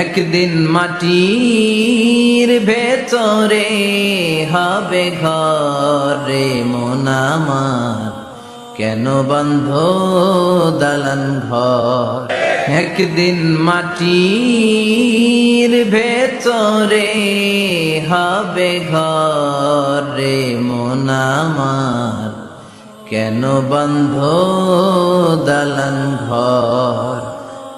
একদিন মাটির ভেতরে হবে ঘরে মোনামার কেন বন্ধ দালান ঘর? একদিন মাটির ভেতরে হবে ঘরে মোনামার কেন বন্ধ দালান ঘর?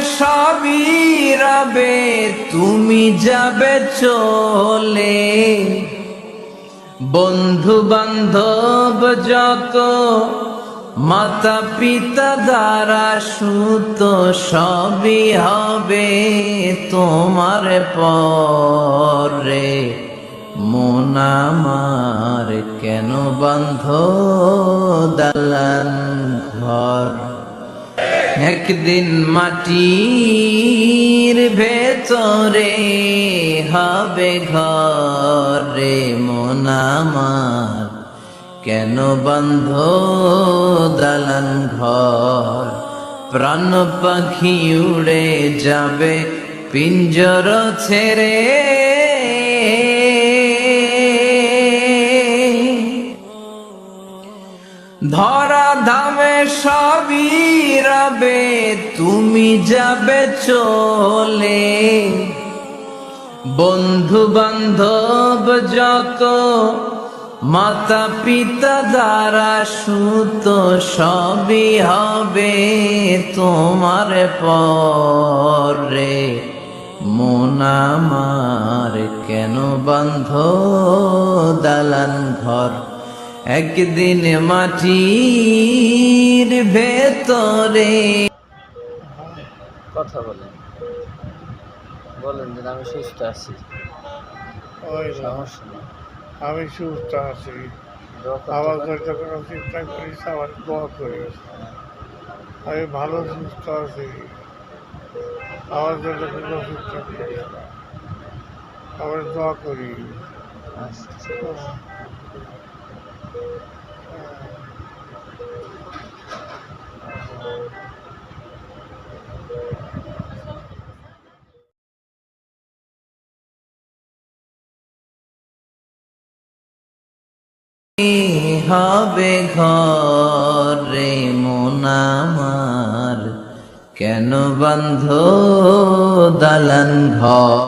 সবই রবে, তুমি যাবে চলে। বন্ধু বান্ধব যত মাতা পিতা দ্বারা সুত, সবই হবে তোমার পরে। মন আমার কেন বন্ধ দালান ঘর? একদিন মাটির ভেতরে হবে ঘরে মন আমার। কেন বন্ধ দালান ঘর? প্রাণ পাখি উড়ে যাবে, পিঞ্জর ছেড়ে। ধরা সবই তুমি যাবে চলে। বন্ধু বান্ধব যত মাতা পিতা দ্বারা সুত, সবই হবে তোমার পরে। মন আমার কেন বন্ধ দালান ঘর? একদিন মাটির ভেতরে। কথা বলেন। বলেন যে আমি সুস্থ আছি। ওই সমস্যা নেই। আমি সুস্থ আছি। করতে ঘরটা কোনো চিন্তা করিস আমার দোয়া করিস আমি ভালো সুস্থ আছি। আমার জন্য কোনো চিন্তা করিস না। আমার দোয়া করি। আচ্ছা, হবে ঘরে মন আমার? কেন বন্ধ দালান ঘর?